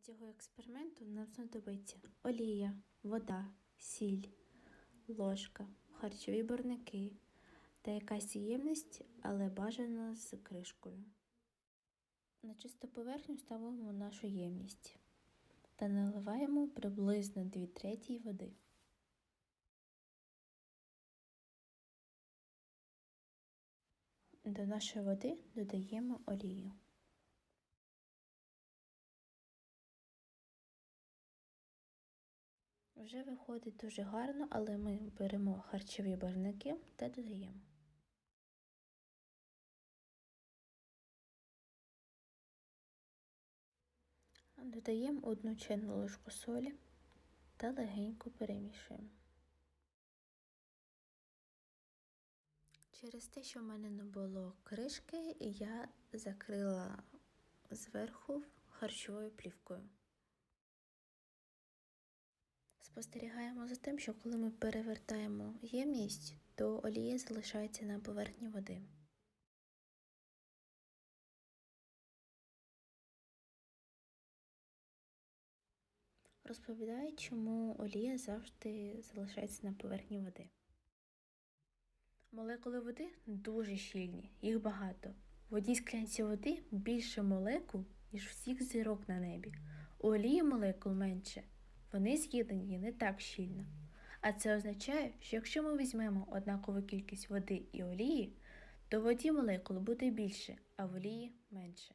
цього експерименту нам знадобиться олія, вода, сіль, ложка, харчові барвники та якась ємність, але бажано з кришкою. На чисту поверхню ставимо нашу ємність та наливаємо приблизно 2 треті води. До нашої води додаємо олію. Вже виходить дуже гарно, але ми беремо харчові барвники та додаємо. Додаємо одну чайну ложку солі та легенько перемішуємо. Через те, що в мене не було кришки, я закрила зверху харчовою плівкою. Спостерігаємо за тим, що коли ми перевертаємо ємність, то олія залишається на поверхні води. Розповідаю, чому олія завжди залишається на поверхні води. Молекули води дуже щільні, їх багато. В одній склянці води більше молекул, ніж всіх зірок на небі. У олії молекул менше. Вони з'єднані не так щільно. А це означає, що якщо ми візьмемо однакову кількість води і олії, то в воді молекул буде більше, а в олії менше.